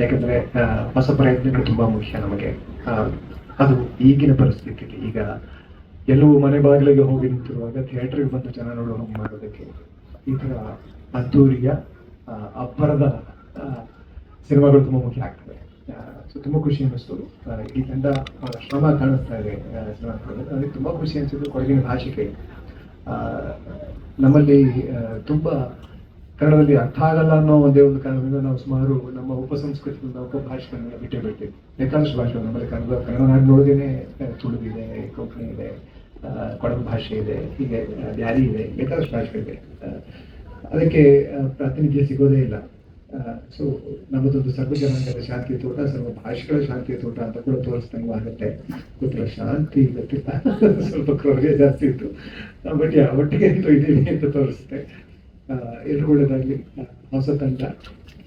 ಯಾಕಂದ್ರೆ ಹೊಸ ಪ್ರಯತ್ನಗಳು ತುಂಬಾ ಮುಖ್ಯ ನಮಗೆ. ಅದು ಈಗಿನ ಪರಿಸ್ಥಿತಿಗೆ ಈಗ ಎಲ್ಲವೂ ಮನೆ ಬಾಗಿಲಿಗೆ ಹೋಗಿ ನಿಂತಿರುವಾಗ ಥಿಯೇಟರ್ಗೆ ಬಂದು ಜನ ನೋಡೋ ಹಾಗೆ ಮಾಡೋದಕ್ಕೆ ಈ ತರ ಅದ್ದೂರಿಯ ಅಬ್ಬರದ ಸಿನಿಮಾಗಳು ತುಂಬಾ ಮುಖ್ಯ ಆಗ್ತವೆ. ಸೊ ತುಂಬಾ ಖುಷಿ ಅನ್ನಿಸ್ತು. ಈ ತಂಡ ಶ್ರಮ ಕಾಣಿಸ್ತಾ ಇದೆ ಆ, ಸಿನಿಮಾ ನನಗೆ ತುಂಬಾ ಖುಷಿ ಅನಿಸಿದ್ದು ಕೊಡಗಿನ ಭಾಷೆಗೆ. ನಮ್ಮಲ್ಲಿ ತುಂಬಾ ಕನ್ನಡದಲ್ಲಿ ಅರ್ಥ ಆಗಲ್ಲ ಅನ್ನೋ ಒಂದೇ ಒಂದು ಕಾರಣದಿಂದ ನಾವು ಸುಮಾರು ನಮ್ಮ ಉಪಸಂಸ್ಕೃತಿಯಿಂದ ಭಾಷೆಗಳನ್ನ ಬಿಟ್ಟೇ ಬಿಡ್ತೀವಿ. ಬೇಕಾದಷ್ಟು ಭಾಷೆ ನಮ್ಮಲ್ಲಿ ಕನ್ನಡ ಕನ್ನಡ ನಾಡಿನೊಳಗೇನೆ ತುಳುವಿದೆ ಕೊಂಕಣಿ ಇದೆ ಕೊಡಗು ಭಾಷೆ ಇದೆ, ಹೀಗೆ ಬ್ಯಾರಿ ಇದೆ ಬೇಕಾದಷ್ಟು ಭಾಷೆಗಳಿದೆ ಇದೆ. ಅದಕ್ಕೆ ಪ್ರಾತಿನಿಧ್ಯ ಸಿಗೋದೇ ಇಲ್ಲ. ಸೊ ನಮ್ಮದೊಂದು ಸರ್ವ ಜನಾಂಗದ ಶಾಂತಿ ತೋಟ, ಸರ್ವ ಭಾಷೆಗಳ ಶಾಂತಿ ತೋಟ ಅಂತ ಕೂಡ ತೋರಿಸ್ದಂಗೂ ಆಗುತ್ತೆ. ಕುತ್ರ ಶಾಂತಿ ಗೊತ್ತಿಲ್ಲ ಸ್ವಲ್ಪ ಕ್ರೌರ್ಯ ಜಾಸ್ತಿ ಇತ್ತು. ಬಟ್ ಒಟ್ಟಿಗೆ ಅಂತೂ ಇದ್ದೀವಿ ಅಂತ ತೋರಿಸುತ್ತೆ. ಒಳ್ಳೇದಾಗ್ಲಿ ಹೊಸ ತಂಡ.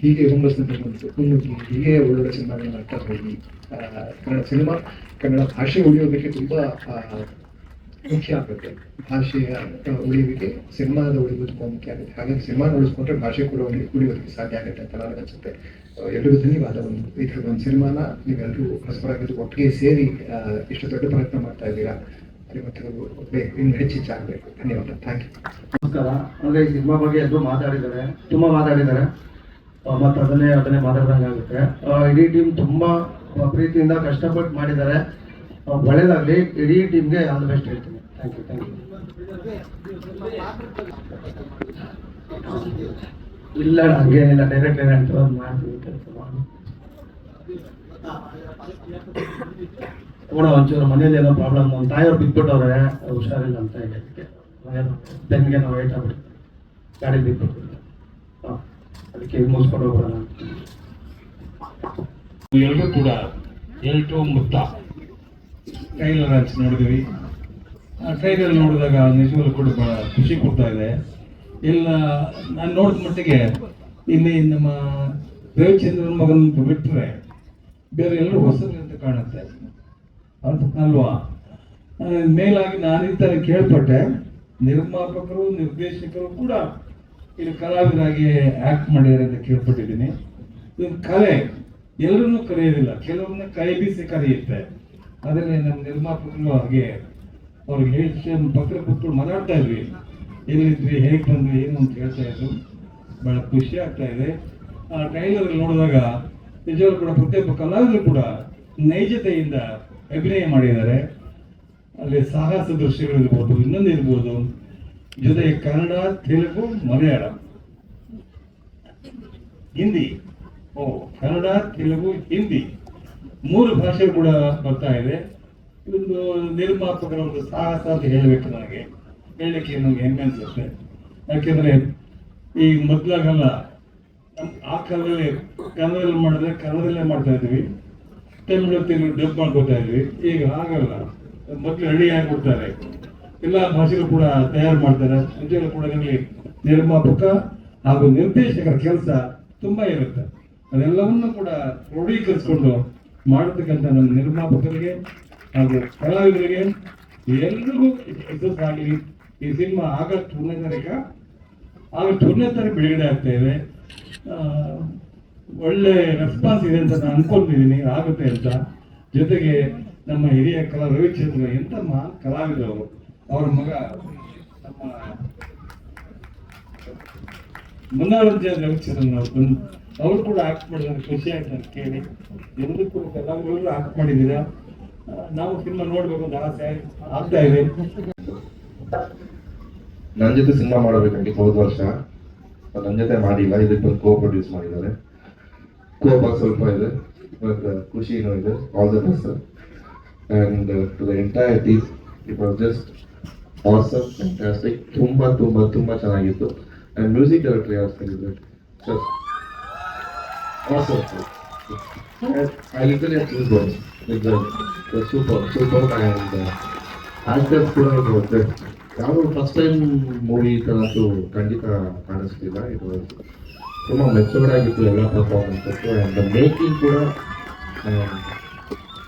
ಹೀಗೆ ಹುಮ್ಮಸ್ಸಿನಿಂದ ಬಂತು. ಮುನ್ನುಗ್ಗಿ ಹೀಗೆ ಒಳ್ಳೊಳ್ಳೆ ಸಿನಿಮಾಗಳನ್ನ ಮಾಡ್ತಾ ಹೋಗಿ. ಕನ್ನಡ ಸಿನಿಮಾ, ಕನ್ನಡ ಭಾಷೆ ಉಳಿಯೋದಕ್ಕೆ ತುಂಬಾ ಮುಖ್ಯ ಆಗುತ್ತೆ. ಭಾಷೆಯ ಉಳಿಯೋದಕ್ಕೆ ಸಿನಿಮಾದ ಉಳಿಯೋದು ತುಂಬಾ ಮುಖ್ಯ ಆಗುತ್ತೆ. ಹಾಗಾಗಿ ಸಿನಿಮಾ ಉಳಿಸ್ಕೊಂಡ್ರೆ ಭಾಷೆ ಕೂಡ ಉಳಿ, ಉಳಿಯೋದಕ್ಕೆ ಸಾಧ್ಯ ಆಗುತ್ತೆ ಅಂತ ನನಗೆ ಅನ್ಸುತ್ತೆ. ಎಲ್ರಿಗೂ ಧನ್ಯವಾದ. ಒಂದು ಇದ್ರ ಒಂದು ಸಿನಿಮಾನ ನೀವೆಲ್ಲರೂ ಹೊಸಬರಾಗಿದ್ದು ಒಟ್ಟಿಗೆ ಸೇರಿ ಇಷ್ಟು ದೊಡ್ಡ ಪ್ರಯತ್ನ ಮಾಡ್ತಾ ಇದ್ದೀರಾ. ಇವತ್ತು ಬೇಕು ಇನ್ನು ಹೆಚ್ಚಿಚ್ಚಾಗಬೇಕು ಧನ್ಯವಾದ. Thank you. ನಮಸ್ಕಾರ ಅಂದ್ರೆ ಈ ಸಿನಿಮಾ ಬಗ್ಗೆ ಎಲ್ಲರೂ ಮಾತಾಡಿದ್ದಾರೆ, ತುಂಬಾ ಮಾತಾಡಿದ್ದಾರೆ. ಮತ್ತೆ ಅದನ್ನೇ ಅದನ್ನೇ ಮಾತಾಡ್ದಂಗೆ ಆಗುತ್ತೆ. ಇಡೀ ಟೀಮ್ ತುಂಬಾ ಪ್ರೀತಿಯಿಂದ ಕಷ್ಟಪಟ್ಟು ಮಾಡಿದ್ದಾರೆ. ಒಳ್ಳೇದಾಗ್ಲಿ. ಇಡೀ ಟೀಮ್ಗೆ ಆಲ್ ದ ಬೆಸ್ಟ್ ಹೇಳ್ತೀನಿ. ಥ್ಯಾಂಕ್ ಯು ಥ್ಯಾಂಕ್ ಯು ಇಲ್ಲ, ಹಂಗೇನಿಲ್ಲ. ಡೈರೆಕ್ಟ್ ಏನಂತ ಮಾಡ್ತೀವಿ ಕೆಲಸ ಮಾಡಿ. ಒಂಚೂರು ಮನೇಲಿ ಏನೋ ಪ್ರಾಬ್ಲಮ್ ತಾಯಿಯವ್ರು ಬಿದ್ದುಬಿಟ್ಟವ್ರೆ ಹುಷಾರಿಲ್ಲ ಅಂತ ಹೇಳಿ ಪೆನ್ಗೆ ನಾವು ವೇಟ್ ಆಗ್ಬಿಟ್ಟು ಗಾಡಿ ಹಾಂ, ಅದಕ್ಕೆ ಮುಗಿಸ್ಕೊಂಡು ಹೋಗೋಣ. ಎಲ್ಲರೂ ಕೂಡ ಎಲ್ಟು ಮುತ್ತ ಟ್ರೈಲರ್ ಹಚ್ಚಿ ನೋಡಿದ್ವಿ. ಆ ಟ್ರೈಲರ್ ನೋಡಿದಾಗ ನಿಜವಾಗ್ಲೂ ಕೂಡ ಬಹಳ ಖುಷಿ ಕೊಡ್ತಾ ಇದೆ. ಇಲ್ಲ ನಾನು ನೋಡಿದ ಮಟ್ಟಿಗೆ ಇಲ್ಲಿ ನಮ್ಮ ರವಿಚಂದ್ರನ್ ಮಗನ ಬಿಟ್ಟರೆ ಬೇರೆ ಎಲ್ಲರೂ ಹೊಸರು ಅಂತ ಕಾಣುತ್ತೆ. ಅಲ್ವಾ? ಮೇಲಾಗಿ ನಾನು ಥರ ಕೇಳ್ಪಟ್ಟೆ. ನಿರ್ಮಾಪಕರು, ನಿರ್ದೇಶಕರು ಕೂಡ ಇಲ್ಲಿ ಕಲಾವಿದರಾಗಿ ಆಕ್ಟ್ ಮಾಡಿದ್ದಾರೆ ಅಂತ ಕೇಳ್ಪಟ್ಟಿದ್ದೀನಿ. ಇದೊಂದು ಕಲೆ ಎಲ್ಲರನ್ನೂ ಕರೆಯೋದಿಲ್ಲ. ಕೆಲವ್ರನ್ನ ಕೈ ಬೀಸಿ ಕರೆಯುತ್ತೆ. ಅದರಲ್ಲಿ ನಮ್ಮ ನಿರ್ಮಾಪಕರು ಹಾಗೆ ಅವ್ರಿಗೆ ಹೇಳಿ ಪತ್ರ ಕೊಟ್ಟು ಮಾತಾಡ್ತಾ ಇದ್ವಿ ಎಲ್ಲಿದ್ವಿ ಹೇಗೆ ಬಂದ್ವಿ ಏನು ಅಂತ ಹೇಳ್ತಾ ಇದ್ರು. ಬಹಳ ಖುಷಿ ಆಗ್ತಾ ಇದೆ. ಆ ಟ್ರೈಲರ್ ನೋಡಿದಾಗ ನಿಜವರು ಕೂಡ ಪ್ರತಿಯೊಬ್ಬ ಕಲಾವಿದರು ಕೂಡ ನೈಜತೆಯಿಂದ ಅಭಿನಯ ಮಾಡಿದ್ದಾರೆ. ಅಲ್ಲಿ ಸಾಹಸ ದೃಶ್ಯಗಳಿರ್ಬೋದು ಇನ್ನೊಂದು ಇರ್ಬೋದು. ಜೊತೆಗೆ ಕನ್ನಡ, ತೆಲುಗು, ಮಲಯಾಳಂ. ಹಿಂದಿ. ಓ, ಕನ್ನಡ, ತೆಲುಗು, ಹಿಂದಿ. ಮೂರು ಭಾಷೆ ಕೂಡ ಬರ್ತಾ ಇದೆ. ಇದೊಂದು ನಿರ್ಮಾಪಕರ ಒಂದು ಸಾಹಸ ಅಂತ ಹೇಳಬೇಕು ನನಗೆ. ಹೇಳಲಿಕ್ಕೆ ನನಗೆ ಹೆಮ್ಮೆ ಅನ್ಸುತ್ತೆ ಯಾಕೆಂದರೆ ಈ ಮೊದಲಾಗಲ್ಲ ನಮ್ಮ ಆ ಕಾಲದಲ್ಲಿ ಕನ್ನಡದಲ್ಲಿ ಮಾಡಿದ್ರೆ ಕನ್ನಡದಲ್ಲೇ ಮಾಡ್ತಾ ಇದ್ವಿ. ತಮಿಳು, ತೆಲುಗು, ಡಬ್ ಮಾಡ್ಕೋತಾ ಇದ್ವಿ. ಈಗ ಹಾಗಲ್ಲ. ಮೊದಲು ರೆಡಿ ಆಗಿಬಿಡ್ತಾರೆ. ಎಲ್ಲ ಭಾಷೆಗಳು ಕೂಡ ತಯಾರು ಮಾಡ್ತಾರೆ. ಸಂಜೆಗಳು ಕೂಡ ನಿಮಗೆ ನಿರ್ಮಾಪಕ ಹಾಗೂ ನಿರ್ದೇಶಕರ ಕೆಲಸ ತುಂಬಾ ಇರುತ್ತೆ. ಅದೆಲ್ಲವನ್ನು ಕೂಡ ಕ್ರೋಢೀಕರಿಸಿಕೊಂಡು ಮಾಡತಕ್ಕಂಥ ನಮ್ಮ ನಿರ್ಮಾಪಕರಿಗೆ ಹಾಗೂ ಕಲಾವಿದರಿಗೆ ಎಲ್ರಿಗೂ ಯಶಸ್ಸಾಗಲಿ ಈ ಸಿನಿಮಾ ಆಗಸ್ಟ್ ಒಂದನೇ ತಾರೀಕ, ಆಗಸ್ಟ್ ಒಂದನೇ ತಾರೀಕು ಬಿಡುಗಡೆ ಆಗ್ತಾ ಇದೆ. ಒಳ್ಳೆ ರೆಸ್ಪಾನ್ಸ್ ಇದೆ ಅಂತ ನಾನು ಅನ್ಕೊಂಡಿದ್ದೀನಿ. ಆಗುತ್ತೆ ಅಂತ. ಜೊತೆಗೆ ನಮ್ಮ ಹಿರಿಯ ಕಲಾ ರವಿಚಂದ್ರ ಮಹಾನ್ ಕಲಾವಿದರು. ಅವರ ಮಗ ನಮ್ಮ ಮನೋರಂಜನ್ ರವಿಚಂದ್ರನ್ ಅವರು ಕೂಡ ಆಕ್ಟ್ ಮಾಡಿದ್ರೆ ಖುಷಿ ಆಯ್ತು ಅಂತ ಕೇಳಿ. ಎಲ್ಲರೂ ಕೂಡ ಕಲಾವಿದರು ಆಕ್ಟ್ ಮಾಡಿದ್ದೀರಾ? ನಾವು ಸಿನಿಮಾ ನೋಡ್ಬೇಕು ಅಂತ ಆಸೆ ಆಗ್ತಾ ಇದೆ. ನನ್ನ ಜೊತೆ ಸಿನಿಮಾ ಮಾಡಬೇಕಂತ ಹೋದ ವರ್ಷ. ನನ್ನ ಜೊತೆ ಮಾಡಿಲ್ಲ ಇದಕ್ಕೆ ಕೋ ಪ್ರೊಡ್ಯೂಸ್ ಮಾಡಿದ್ದಾರೆ ಕೋಪ ಸ್ವಲ್ಪ ಇದೆ. ಖುಷಿ ಇದೆ. All the best and to the entire team it was just awesome fantastic ತುಂಬ ತುಂಬ ತುಂಬ ಚೆನ್ನಾಗಿತ್ತು. ಆ್ಯಂಡ್ ಮ್ಯೂಸಿಕ್ ಡೈರೆಕ್ಟರ್ ಯಾವ celebrate just awesome I literally choose super super and actors ಕೂಡ ಇರುತ್ತೆ ಯಾವ ಫಸ್ಟ್ ಟೈಮ್ ಮೂವಿ ಥರದ್ದು ಖಂಡಿತ ಕಾಣಿಸ್ತಿಲ್ಲ. ಇದು ತುಂಬ ಮೆಚೂರ್ಡ್ ಆಗಿತ್ತು, ಎಲ್ಲ ಪರ್ಫಾರ್ಮೆನ್ಸಸ್ ಆ್ಯಂಡ್ ದ ಮೇಕಿಂಗ್ ಕೂಡ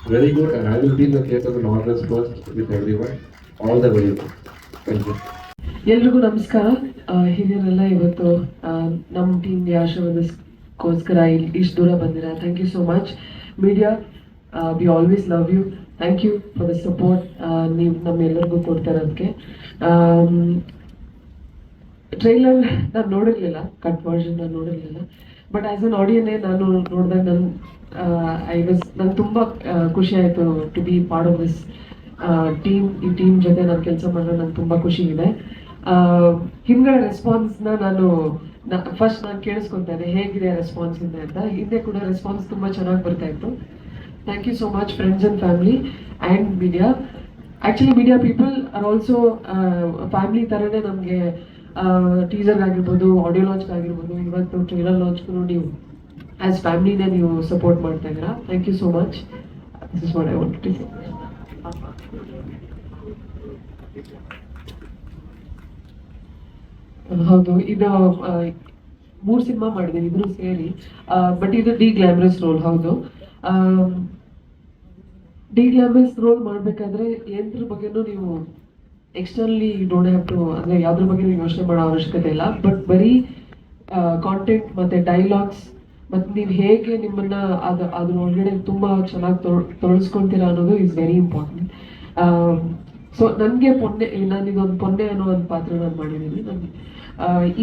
very good and I will be the theatre not rest first first with everyone. All the very good Thank you. ಎಲ್ರಿಗೂ ನಮಸ್ಕಾರ. ಹಿರಿಯರೆಲ್ಲ ಇವತ್ತು ನಮ್ಮ ಟೀಮ್ಗೆ ಆಶೀರ್ವಾದಕ್ಕೋಸ್ಕರ ಇಲ್ಲಿ ಇಷ್ಟು ದೂರ ಬಂದಿರ. Thank you so much media we always love you thank you for the support ನೀವು ನಮ್ಮೆಲ್ಲರಿಗೂ ಕೊಡ್ತಾರೋದಕ್ಕೆ ಟ್ರೈಲರ್ ನಾನು ನೋಡಿರಲಿಲ್ಲ ಕಟ್ ವರ್ಷನ್ ನಾನು ನೋಡಿರಲಿಲ್ಲ. ಬಟ್ ಆಸ್ ಅನ್ ಆಡಿಯನ್ನೇ ನಾನು ನೋಡಿದಾಗ ನಾನು ಐ ವಾಸ್ ನಂಗೆ ತುಂಬ ಖುಷಿ ಆಯಿತು to be part of this team ಈ ಟೀಮ್ ಜೊತೆ ನಾನು ಕೆಲಸ ಮಾಡಿದ್ರೆ ನಂಗೆ ತುಂಬ ಖುಷಿ ಇದೆ. ಹಿಂದ್ಗಡೆ ರೆಸ್ಪಾನ್ಸ್ನ ನಾನು ಫಸ್ಟ್ ನಾನು ಕೇಳಿಸ್ಕೊತೇನೆ, ಹೇಗಿದೆ ರೆಸ್ಪಾನ್ಸ್ ಇದೆ ಅಂತ. ಹಿಂದೆ ಕೂಡ ರೆಸ್ಪಾನ್ಸ್ ತುಂಬ ಚೆನ್ನಾಗಿ ಬರ್ತಾ ಇತ್ತು. Thank you so much friends and family and media actually media people are also family ಥರನೇ ನಮಗೆ ಟೀಸರ್ ಆಗಿರ್ಬೋದು ಆಡಿಯೋ ಲಾಂಚ್ ಆಗಿರ್ಬೋದು ಇವತ್ತು ಟ್ರೈಲರ್ ಲಾಂಚ್ಗೂ ನೀವು ಆ್ಯಸ್ ಫ್ಯಾಮಿಲಿನೇ ನೀವು ಸಪೋರ್ಟ್ ಮಾಡ್ತಾ ಇದ್ದೀರಾ. Thank you so much this is what I want ಹೌದು ಇದು ಮೂರು ಸಿನಿಮಾ ಮಾಡಿದೆ ಇಬ್ರು ಸೇರಿ. ಬಟ್ ಇದು ಡಿ ಗ್ಲಾಮರಸ್ ರೋಲ್ ಹೌದು. ಡಿ ಗ್ಲಾಮರಸ್ ರೋಲ್ ಮಾಡಬೇಕಾದ್ರೆ ಏನ್ರ ಬಗ್ಗೆನೂ ನೀವು ಎಕ್ಸ್ಟರ್ನಲಿ ಡೋಂಟ್ ಹ್ಯಾವ್ ಟು ಅಂದ್ರೆ ಯಾವ್ದ್ರ ಬಗ್ಗೆ ನೀವು ಯೋಚನೆ ಮಾಡೋ ಅವಶ್ಯಕತೆ ಇಲ್ಲ. ಬಟ್ ಬರೀ ಕಾಂಟೆಂಟ್ ಮತ್ತೆ ಡೈಲಾಗ್ಸ್ ಮತ್ತು ನೀವು ಹೇಗೆ ನಿಮ್ಮನ್ನ ಅದು, ಅದ್ರ ಒಳಗಡೆ ತುಂಬಾ ಚೆನ್ನಾಗಿ ತೊಳಸ್ಕೊಳ್ತೀರಾ ಅನ್ನೋದು ಇಸ್ ವೆರಿ ಇಂಪಾರ್ಟೆಂಟ್ ಸೊ ನನಗೆ ಪೊನ್ನೆ ನಾನು ಇದೊಂದು ಪೊನ್ನೆ ಅನ್ನೋ ಒಂದು ಪಾತ್ರ ನಾನು ಮಾಡಿದ್ದೀನಿ ನನಗೆ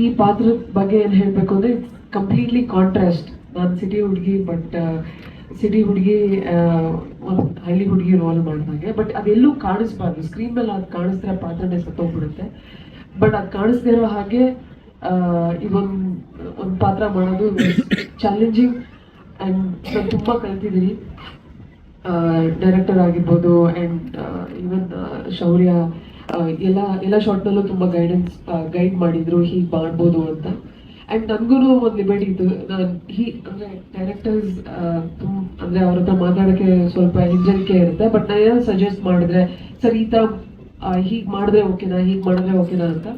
ಈ ಪಾತ್ರದ ಬಗ್ಗೆ ಏನು ಹೇಳಬೇಕು ಅಂದರೆ ಕಂಪ್ಲೀಟ್ಲಿ ಕಾಂಟ್ರಾಸ್ಟ್ ನಾನು ಸಿಟಿ ಹುಡುಗಿ ಬಟ್ ಸಿಟಿ ಹುಡುಗಿ ಹಳ್ಳಿ ಹುಡುಗಿ ರೋಲ್ ಮಾಡಿದಾಗೆ. ಬಟ್ ಅದೆಲ್ಲೂ ಕಾಣಿಸ್ಬಾರ್ದು. ಸ್ಕ್ರೀನ್ ಮೇಲೆ ಅದು ಕಾಣಿಸ್ತಿರೋ ಪಾತ್ರನೇ ಸತ್ತೋಗ್ಬಿಡುತ್ತೆ ಬಟ್ ಅದು ಕಾಣಿಸ್ದೇ ಹಾಗೆ ಇದೊಂದು ಒಂದು ಪಾತ್ರ ಮಾಡೋದು ಚಾಲೆಂಜಿಂಗ್ ಆ್ಯಂಡ್ ನಾನು ತುಂಬ ಕಲ್ತಿದ್ದೀನಿ. ಡೈರೆಕ್ಟರ್ ಆಗಿರ್ಬೋದು ಆ್ಯಂಡ್ ಇವನ್ ಶೌರ್ಯ ಎಲ್ಲ ಎಲ್ಲ ಶಾರ್ಟ್ನಲ್ಲೂ ತುಂಬ ಗೈಡೆನ್ಸ್ ಗೈಡ್ ಮಾಡಿದ್ರು. ಹೀಗೆ ಮಾಡ್ಬೋದು ಅಂತ. ಆ್ಯಂಡ್ ನನಗೂ ಒಂದು ಲಿಮಿಟ್ ಇತ್ತು. ನಾನು ಹೀ, ಅಂದರೆ ಡೈರೆಕ್ಟರ್ಸ್ ಅಂದರೆ ಅವ್ರ ಹತ್ರ ಮಾತಾಡೋಕ್ಕೆ ಸ್ವಲ್ಪ ಹಿಂಜರಿಕೆ ಇರುತ್ತೆ. ಬಟ್ ನಾನು ಏನೋ ಸಜೆಸ್ಟ್ ಮಾಡಿದ್ರೆ, ಸರ್, ಈ ಥರ ಹೀಗೆ ಮಾಡಿದ್ರೆ ಓಕೆನಾ ಹೀಗೆ ಮಾಡಿದ್ರೆ ಓಕೆನಾ ಅಂತ.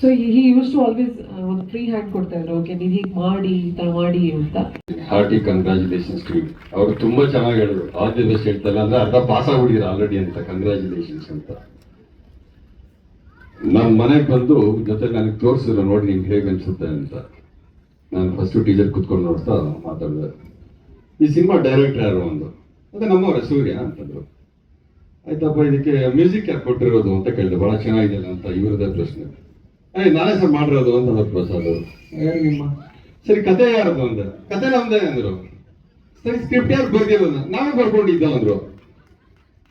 So he used to always ಒಂದು ಫ್ರೀ ಹ್ಯಾಂಡ್ ಕೊಡ್ತಾ ಇದ್ರು. ಓಕೆ ನೀವು ಹೀಗೆ ಮಾಡಿ, ಈ ಥರ ಮಾಡಿ ಅಂತ. ಹಾರ್ಟಿ ಕಂಗ್ರ್ಯಾಚುಲೇಷನ್ಸ್ ಟು ಅವರು ತುಂಬಾ ಚೆನ್ನಾಗಿ ಹೇಳಿದ್ರು. ಬೆಸ್ಟ್ ಹೇಳ್ತಾರೆ. ಅರ್ಧ ಪಾಸ್ ಆಗ್ಬಿಟ್ಟಿದ್ರು ಆಲ್ರೆಡಿ ಅಂತ. ಕಂಗ್ರ್ಯಾಚುಲೇಷನ್ಸ್ ಅಂತ. ನಮ್ಮ ಮನೆಗೆ ಬಂದು ಜೊತೆ ನನಗೆ ತೋರಿಸಿದ್ರು ನೋಡಿ ನಿಮ್ಗೆ ಹೇಗೆ ಅನ್ಸುತ್ತೆ ಅಂತ. ನಾನು ಫಸ್ಟ್ ಟೀಚರ್ ಕುತ್ಕೊಂಡು ನೋಡ್ತಾ ಮಾತಾಡಿದೆ. ಈ ಸಿನಿಮಾ ಡೈರೆಕ್ಟರ್ ಯಾರು ಒಂದು ಅದೇ ನಮ್ಮವರ ಸೂರ್ಯ ಅಂತಂದ್ರು. ಆಯ್ತಪ್ಪ ಇದಕ್ಕೆ ಮ್ಯೂಸಿಕ್ ಯಾಕೆ ಕೊಟ್ಟಿರೋದು ಅಂತ ಕೇಳಿದೆ. ಬಹಳ ಚೆನ್ನಾಗಿದೆ ಅಂತ ಇವ್ರದೇ ಪ್ರಶ್ನೆ. ಏಯ್ ನಾನೇ ಸರ್ ಮಾಡಿರೋದು ಅಂತ ಅವ್ರ ಪ್ರಸಾದ್ ಅವರು. ಯಾರು ನಿಮ್ಮ ಸರಿ ಕತೆ ಯಾರದು ಅಂದೆ ಕತೆ ನಮ್ದೇ ಅಂದ್ರು. ಸರಿ ಸ್ಕ್ರಿಪ್ಟ್ ಯಾರು ಬರ್ದಿರೋದು? ನಾವೇ ಬರ್ಕೊಂಡಿದ್ದ ಅಂದ್ರು.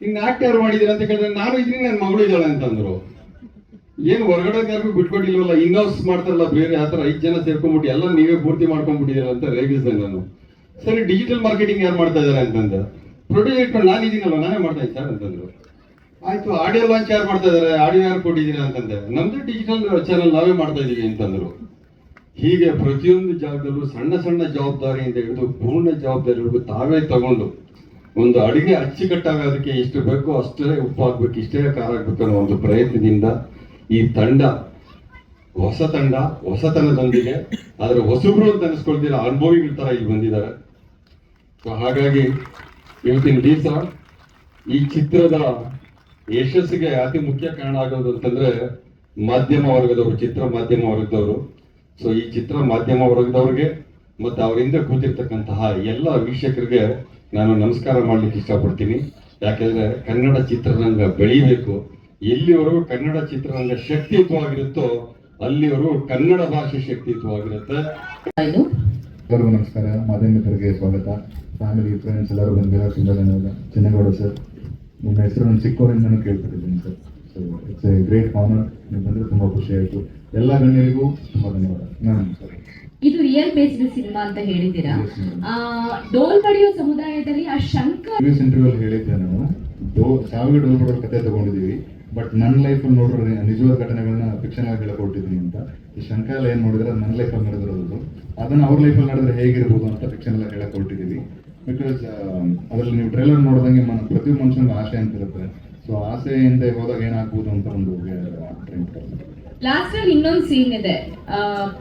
ಇನ್ನು ಆಕ್ಟ್ ಯಾರು ಮಾಡಿದೀರ ಅಂತ ಕೇಳಿದ್ರೆ ನಾನು ಇದ್ದೀನಿ ನನ್ನ ಮಗಳು ಇದ್ದಾಳೆ ಅಂತಂದ್ರು. ಏನು ಹೊರಗಡೆ ಯಾರಿಗೂ ಬಿಟ್ಕೊಟ್ಟಿಲ್ವಲ್ಲ ಇನ್ಹೌಸ್ ಮಾಡ್ತಾರಲ್ಲ ಬೇರೆ ಆತರ ಐದು ಜನ ಸೇರ್ಕೊಂಡ್ಬಿಟ್ಟು ಎಲ್ಲ ನೀವೇ ಪೂರ್ತಿ ಮಾಡ್ಕೊಂಡ್ಬಿಟ್ಟಿದ್ದೀರ ಅಂತ ರೇಗಿಸ್ದೆ ನಾನು ಸರಿ ಡಿಜಿಟಲ್ ಮಾರ್ಕೆಟಿಂಗ್ ಯಾರು ಮಾಡ್ತಾ ಇದಾರೆ ಅಂತಂದ್ರೆ ಪ್ರೊಡ್ಯೂಸ್ ನಾನು ಇದೀನಲ್ಲ, ನಾನೇ ಮಾಡ್ತಾ ಇದ್ದೆ ಸರ್ ಅಂತಂದ್ರು. ಆಯ್ತು ಆಡಿಯೋ ಲಾಂಚ್ ಯಾರು ಮಾಡ್ತಾ ಇದಾರೆ ಆಡಿಯೋ ಯಾರು ಕೊಟ್ಟಿದ್ದೀರಾ ಅಂತಂದ್ರೆ, ನಮ್ದು ಡಿಜಿಟಲ್ ಚಾನಲ್ ನಾವೇ ಮಾಡ್ತಾ ಇದೀವಿ ಅಂತಂದ್ರು. ಹೀಗೆ ಪ್ರತಿಯೊಂದು ಜಾಗದಲ್ಲೂ ಸಣ್ಣ ಸಣ್ಣ ಜವಾಬ್ದಾರಿಯಿಂದ ಹಿಡಿದು ಪೂರ್ಣ ಜವಾಬ್ದಾರಿಗಳು ತಾವೇ ತಗೊಂಡು ಒಂದು ಅಡಿಗೆ ಅಚ್ಚುಕಟ್ಟಾಗೋದಕ್ಕೆ ಎಷ್ಟು ಬೇಕೋ ಅಷ್ಟೇ ಉಪ್ಪು ಹಾಕ್ಬೇಕು, ಇಷ್ಟೇ ಖಾರ ಆಗ್ಬೇಕು ಅನ್ನೋ ಒಂದು ಪ್ರಯತ್ನದಿಂದ ಈ ತಂಡ, ಹೊಸ ತಂಡ, ಹೊಸತನದೊಂದಿಗೆ ಅದರ ಹೊಸಬ್ರು ಅಂತ ಅನಿಸ್ಕೊಳ್ತೀರ? ಅನುಭವಿಗಳ ತರ ಇಲ್ಲಿ ಬಂದಿದ್ದಾರೆ. ಸೊ ಹಾಗಾಗಿ ಇವತ್ತಿನ ದಿವಸ ಈ ಚಿತ್ರದ ಯಶಸ್ಸಿಗೆ ಅತಿ ಮುಖ್ಯ ಕಾರಣ ಆಗೋದು ಅಂತಂದ್ರೆ ಮಾಧ್ಯಮ ವರ್ಗದವರು, ಚಿತ್ರ ಮಾಧ್ಯಮ ವರ್ಗದವರು. ಸೊ ಈ ಚಿತ್ರ ಮಾಧ್ಯಮ ವರ್ಗದವ್ರಿಗೆ ಮತ್ತೆ ಅವರಿಂದ ಕೂತಿರ್ತಕ್ಕಂತಹ ಎಲ್ಲ ವೀಕ್ಷಕರಿಗೆ ನಾನು ನಮಸ್ಕಾರ ಮಾಡ್ಲಿಕ್ಕೆ ಇಷ್ಟಪಡ್ತೀನಿ. ಯಾಕೆಂದ್ರೆ ಕನ್ನಡ ಚಿತ್ರರಂಗ ಬೆಳಿಬೇಕು ಎಲ್ಲಿವರೆಗೂ ಕನ್ನಡ ಚಿತ್ರರಂಗ ಶಕ್ತಿಯುತವಾಗಿರುತ್ತೋ ಅಲ್ಲಿವರೆಗೂ ಕನ್ನಡ ಭಾಷೆ ಶಕ್ತಿಯುತವಾಗಿರುತ್ತೆ. ಎಲ್ಲರಿಗೂ ನಮಸ್ಕಾರ. ಮಾಧ್ಯಮ ಮಾಧ್ಯಮಿಕರಿಗೆ ಸ್ವಾಗತ. ಫ್ಯಾಮಿಲಿ ಫ್ರೆಂಡ್ಸ್ ಎಲ್ಲರೂ ಬಂದಿರೋ? ತುಂಬ ಧನ್ಯವಾದ ಚಿನ್ನಗೌಡ ಸರ್. ನಿಮ್ಮ ಹೆಸರು ನಾನು ಚಿಕ್ಕವರಿಂದನೂ ಕೇಳ್ತಿದ್ದೀನಿ sir. So it's a great honour ನೀವು ಬಂದರೆ ತುಂಬ ಖುಷಿ ಆಯಿತು. ಎಲ್ಲ ಗಣ್ಯರಿಗೂ ತುಂಬ ಧನ್ಯವಾದ. ನಾನು ನಮಸ್ಕಾರ. ಇದು ರಿಯಲ್ ಬೇಸ್ಡ್ ಸಿನಿಮಾ ಅಂತ ಹೇಳಿದ್ದೀರಾ? ಡೋಲ್ ಬಡಿಯೋ ಸಮುದಾಯದಲ್ಲಿ ಆ ಶಂಕ ಇಂಟರ್ವ್ಯೂ ಅಲ್ಲಿ ಹೇಳಿದ್ದೆ ನಾನು. ಡೋ ಸಾವಿಗೆ ಡೋಲ್ ಬಡೋ ಕತೆ ತಗೊಂಡಿದ್ದೀವಿ. ಬಟ್ ನನ್ನ ಲೈಫಲ್ಲಿ ನೋಡ್ರಿ, ನಿಜವಾದ ಘಟನೆಗಳನ್ನ ಫಿಕ್ಷನ್ ಆಗಿ ಹೇಳಕೊಟ್ಟಿದ್ದೀನಿ ಅಂತ. ಈ ಶಂಕಾಲ ಏನ್ ನೋಡಿದ್ರೆ ನನ್ನ ಲೈಫ್ ಅಲ್ಲಿ ನಡೆದಿರೋದು. ಅದನ್ನ ಅವ್ರ ಅಲ್ಲಿ ನಡೆದ್ರೆ ಹೇಗಿರ್ಬೋದು ಅಂತ ಫಿಕ್ಷನ್ ಎಲ್ಲ ಹೇಳಕೊಟ್ಟಿದ್ದೀವಿ ಬಿಕಾಸ್ ಅದರಲ್ಲಿ ನೀವು ಟ್ರೈಲರ್ ನೋಡಿದಂಗೆ ಮನ, ಪ್ರತಿ ಮನುಷ್ಯನಿಗೆ ಆಸೆ ಅಂತ ಇರುತ್ತೆ. ಸೊ ಆಸೆಯಿಂದ ಹೋದಾಗ ಏನಾಗ್ಬೋದು ಅಂತ ಒಂದು ಲಾಸ್ಟ್ ಅಲ್ಲಿ ಇನ್ನೊಂದು ಸೀನ್ ಇದೆ.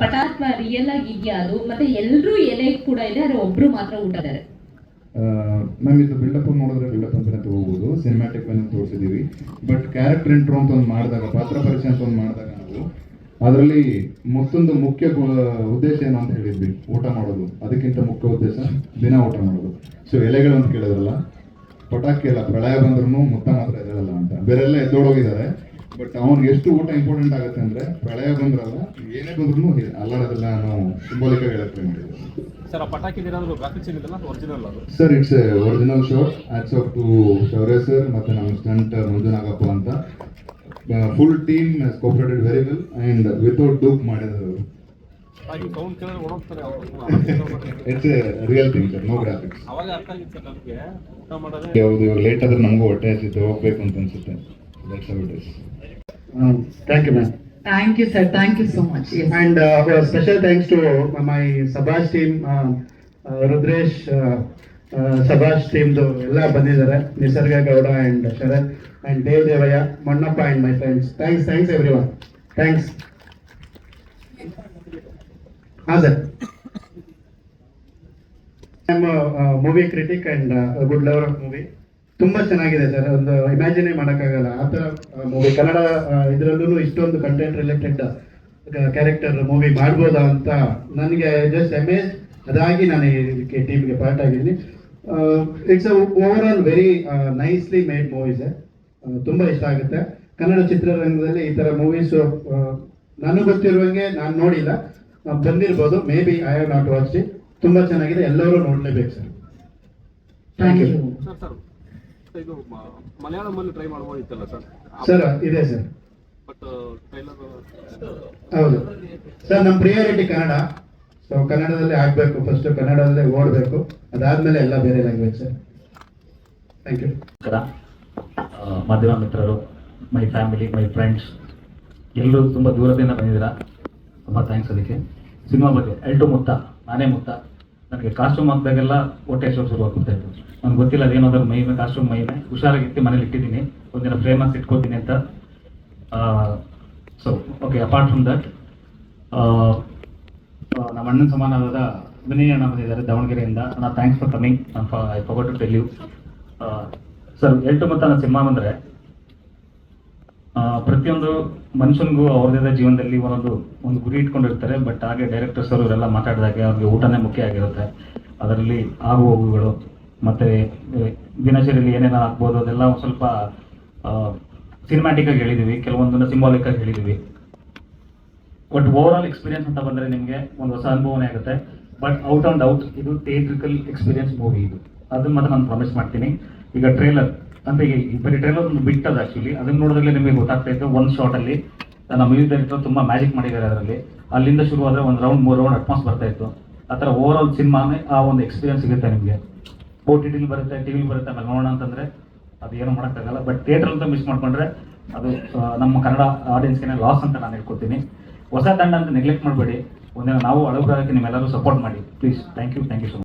ಪಟಾತ್ಮ ರಿಯಲ್ ಆಗಿ ಇದೆಯಾ ಅದು? ಮತ್ತೆ ಎಲ್ಲರೂ ಎಲೆ ಕೂಡ ಇದೆ, ಆದ್ರೆ ಒಬ್ರು ಮಾತ್ರ ಊಟ ಇದ್ದಾರೆ ಮ್ಯಾಮ್ ಇದು ಬಿಲ್ಡಪ್ ನೋಡಿದ್ರೆ ಬಿಲ್ಡಪ್ ಅಂತಾನೆ ತಗೋಬಹುದು ಸಿನಿಮ್ಯಾಟಿಕ್ ಅಂತ ತೋರಿಸಿದೀವಿ ಬಟ್ ಕ್ಯಾರೆಕ್ಟರ್ ಇಂಟ್ರೋ ಅಂತ ಒಂದು ಮಾಡಿದಾಗ, ಪಾತ್ರ ಪರಿಚಯ ಅಂತ ಒಂದು ಮಾಡಿದಾಗ ನಾವು ಅದರಲ್ಲಿ ಮತ್ತೊಂದು ಮುಖ್ಯ ಉದ್ದೇಶ ಏನು ಅಂತ ಹೇಳಿದ್ವಿ. ಊಟ ಮಾಡೋದು. ಅದಕ್ಕಿಂತ ಮುಖ್ಯ ಉದ್ದೇಶ ದಿನ ಊಟ ಮಾಡೋದು. ಸೊ ಎಲೆಗಳು ಅಂತ ಕೇಳಿದ್ರಲ್ಲ, ಪಟಾಕಿ ಎಲ್ಲ ಪ್ರಳಯ ಬಂದ್ರು ಮುತ್ತ ಮಾತ್ರ ಎದ್ದೇಳಲ್ಲ ಅಂತ. ಬೇರೆಲ್ಲ ಎದ್ದೋಡೋಗಿದ್ದಾರೆ. ಬಟ್ ಅವ್ನಿಗೆ ಎಷ್ಟು ಊಟ ಇಂಪಾರ್ಟೆಂಟ್ ಆಗುತ್ತೆ ಅಂದ್ರೆ ಪ್ರಳಯ ಬಂದ್ರಲ್ಲ ಏನೇ ಬಂದ್ರು ಅಲ್ಲಾಡೋದಿಲ್ಲ ನಾವು ಸಿಂಬಾಲಿಕ್ ಆಗಿ ಮಾಡಿದ್ವಿ ಸರ್ ಪಟಾಕಿ ಒರಿಜಿನಲ್ ಅದು sir it's original shout outs off to Shaurya sir ಮತ್ತೆ ನಮ್ಮ ಸ್ಟಂಟ್ ಮಂಜುನಾಗಪ್ಪ ಅಂತ. Full team cooperated very well and without dupe ಮಾಡಿದ್ರು it's real thing sir no graphics ಯಾವುದು ಇವಾಗ ಲೇಟ್ ಆದ್ರೆ ನಮಗೂ ಹೊಟ್ಟೆ ಹಸಿತ್ತು ಹೋಗ್ಬೇಕು ಅಂತ ಅನ್ಸುತ್ತೆ. That's how it is thank you ma'am Thank you, sir. Thank you so much. Yes. And uh, special thanks to my Sabash team, uh, uh, Rudresh, uh, uh, Sabash team, ಎಲ್ಲ ಬಂದಿದ್ದಾರೆ. Nisarga Gowda and Sharath and Dev Devaiah Mannappa and my friends thanks thanks everyone thanks ಹಾಂ sir I am movie critic and good lover of movie ತುಂಬಾ ಚೆನ್ನಾಗಿದೆ sir, ಒಂದು ಇಮ್ಯಾಜಿನೇ ಮಾಡೋಕ್ಕಾಗಲ್ಲ. ಆ ಥರ movie Kannada ಇದರಲ್ಲೂ ಇಷ್ಟೊಂದು ಕಂಟೆಂಟ್ ರಿಲೇಟೆಡ್ ಕ್ಯಾರೆಕ್ಟರ್ ಮೂವಿ ಮಾಡ್ಬೋದಾ ಅಂತ ನನಗೆ ಜಸ್ಟ್ ಅಮೇಜ್ ಅದಾಗಿ ನಾನು ಇದಕ್ಕೆ ಟೀಮ್ಗೆ ಪಾರ್ಟ್ ಆಗಿದ್ದೀನಿ. It's overall very nicely made movies sir ತುಂಬ ಇಷ್ಟ ಆಗುತ್ತೆ. ಕನ್ನಡ ಚಿತ್ರರಂಗದಲ್ಲಿ ಈ ಥರ ಮೂವೀಸು ನನಗೆ ಗೊತ್ತಿರುವಂಗೆ ನಾನು ನೋಡಿಲ್ಲ. ಬಂದಿರ್ಬೋದು. Maybe I have not watch it ತುಂಬ ಚೆನ್ನಾಗಿದೆ. ಎಲ್ಲರೂ ನೋಡಲೇಬೇಕು sir Thank you. Sir Malayalam ಇದು ಮಲಯಾಳಮಲ್ಲಿ ಟ್ರೈ ಇತ್ತಲ್ಲ ಸರ್ ಸರ್ ಇದೆ ಸರ್ ಬಟ್ ಟ್ರೈಲರ್ ಹೌದು. ಸರ್ ನಮ್ಮ ಪ್ರಿಯಾರಿಟಿ ಕನ್ನಡ. ಸೊ ಕನ್ನಡದಲ್ಲೇ ಆಗಬೇಕು ಫಸ್ಟ್ ಕನ್ನಡದಲ್ಲೇ ಓಡಬೇಕು. ಅದಾದ್ಮೇಲೆ ಎಲ್ಲ ಬೇರೆ ಲ್ಯಾಂಗ್ವೇಜ್ ಸರ್ ಥ್ಯಾಂಕ್ ಯು ನಮಸ್ಕಾರ. ಆ, ಮಾಧ್ಯಮ ಮಿತ್ರರು ಮೈ ಫ್ಯಾಮಿಲಿ ಮೈ ಫ್ರೆಂಡ್ಸ್ ಎಲ್ಲರೂ ತುಂಬ ದೂರದಿಂದ ಬಂದಿದ್ದೀರಾ? ತುಂಬ ಥ್ಯಾಂಕ್ಸ್ ಅದಕ್ಕೆ. ಸಿನಿಮಾ ಬಗ್ಗೆ ಎಲ್ಟು ಮುತ್ತ ನಾನೇ ಮುತ್ತ ನನಗೆ ಕಾಸ್ಟ್ಯೂಮ್ ಹಾಕಿದಾಗೆಲ್ಲ ಹೊಟ್ಟೆ ಶೋ ಶುರು ಆಗುತ್ತೆ ನನಗೆ ಗೊತ್ತಿಲ್ಲ ಅದೇನಾದ್ರು ಮೈಮೆ ಕಾಸ್ಟ್ಯೂಮ್ ಮೈಮೆ ಹುಷಾರಾಗಿತ್ತು ಮನೇಲಿ ಇಟ್ಟಿದ್ದೀನಿ. ಒಂದಿನ ಫ್ರೇಮ್ ಹಾಕಿ ಇಟ್ಕೊತೀನಿ ಅಂತ. So okay apart from that ನಮ್ಮ ಅಣ್ಣನ ಸಮಾನವಾದ ವಿನಯ್ ಅಣ್ಣ ಬಂದಿದ್ದಾರೆ ದಾವಣಗೆರೆಯಿಂದ. ನಾ thanks for coming I forgot to tell you sir ಎಲ್ಟು ಮತ್ತು ನನ್ನ ಸಿಂಹ ಬಂದರೆ ಪ್ರತಿಯೊಂದು ಮನುಷ್ಯನಿಗೂ ಅವ್ರದೇ ಜೀವನದಲ್ಲಿ ಒಂದೊಂದು, ಒಂದು ಗುರಿ ಇಟ್ಕೊಂಡಿರ್ತಾರೆ ಬಟ್ ಹಾಗೆ ಡೈರೆಕ್ಟರ್ಸ್ ಅವರು ಇವರೆಲ್ಲ ಮಾತಾಡಿದಾಗ ಅವ್ರಿಗೆ ಊಟನೇ ಮುಖ್ಯ ಆಗಿರುತ್ತೆ. ಅದರಲ್ಲಿ ಆಗು ಹೋಗುಗಳು, ಮತ್ತೆ ದಿನಚರಿಯಲ್ಲಿ ಏನೇನು ಹಾಕ್ಬೋದು ಅದೆಲ್ಲ ಸ್ವಲ್ಪ ಸಿನಿಮ್ಯಾಟಿಕ್ ಆಗಿ ಹೇಳಿದೀವಿ, ಕೆಲವೊಂದನ್ನ ಸಿಂಬಾಲಿಕ್ ಆಗಿ ಹೇಳಿದೀವಿ. ಬಟ್ ಓವರ್ ಆಲ್ ಎಕ್ಸ್ಪೀರಿಯನ್ಸ್ ಅಂತ ಬಂದರೆ ನಿಮಗೆ ಒಂದು ಹೊಸ ಅನುಭವನೇ ಆಗುತ್ತೆ. ಬಟ್ ಔಟ್ ಆನ್ ಔಟ್ ಇದು ಥಿಯೇಟ್ರಿಕಲ್ ಎಕ್ಸ್ಪೀರಿಯನ್ಸ್ ಮೂವಿ ಇದು. ಅದನ್ನ ಮಾತ್ರ ನಾನು ಪ್ರಾಮಿಸ್ ಮಾಡ್ತೀನಿ. ಈಗ ಟ್ರೇಲರ್ ಈ ಬರೀ ಟ್ರೈಲರ್ ಒಂದು ಬಿಟ್ ಅದು ಆ್ಯಕ್ಚುಲಿ ಅದನ್ನ ನೋಡಿದ್ರೆ ನಿಮಗೆ ಗೊತ್ತಾಗ್ತಾ ಇತ್ತು ಒಂದು ಶಾರ್ಟಲ್ಲಿ ನಮ್ಮ ಮ್ಯೂಸಿಕ್ ಡೈರೆಕ್ಟರ್ ತುಂಬ ಮ್ಯಾಜಿಕ್ ಮಾಡಿದ್ದಾರೆ ಅದರಲ್ಲಿ. ಅಲ್ಲಿಂದ ಶುರು ಆದರೆ ಒಂದು ರೌಂಡ್ ಮೂರು ರೌಂಡ್ ಅಟ್ಮಾಸ್ ಬರ್ತಾ ಇತ್ತು. ಆ ಥರ ಓವರ್ ಆಲ್ ಸಿನಿಮಾನೇ ಆ ಒಂದು ಎಕ್ಸ್ಪೀರಿಯನ್ಸ್ ಸಿಗುತ್ತೆ ನಿಮಗೆ. ಓ ಟಿ ಟಿಲಿ ಬರುತ್ತೆ ಟಿ ವಿಲಿ ಬರುತ್ತೆ ಆಮೇಲೆ ನೋಡೋಣ ಅಂತಂದರೆ ಅದು ಏನೂ ಮಾಡೋಕ್ಕಾಗಲ್ಲ. ಬಟ್ ಥಿಯೇಟರ್ ಅಂತ ಮಿಸ್ ಮಾಡ್ಕೊಂಡ್ರೆ ಅದು ನಮ್ಮ ಕನ್ನಡ ಆಡಿಯನ್ಸ್ಗೆ ಲಾಸ್ ಅಂತ ನಾನು ಹೇಳ್ಕೊತೀನಿ ಹೊಸ ತಂಡ ಅಂತ ನೆಗ್ಲೆಕ್ಟ್ ಮಾಡಬೇಡಿ. ಒಂದೇ ನಾವು ಅಳಬರಾಗಕ್ಕೆ ನಿಮ್ಮೆಲ್ಲರೂ ಸಪೋರ್ಟ್ ಮಾಡಿ. Please thank you thank you so much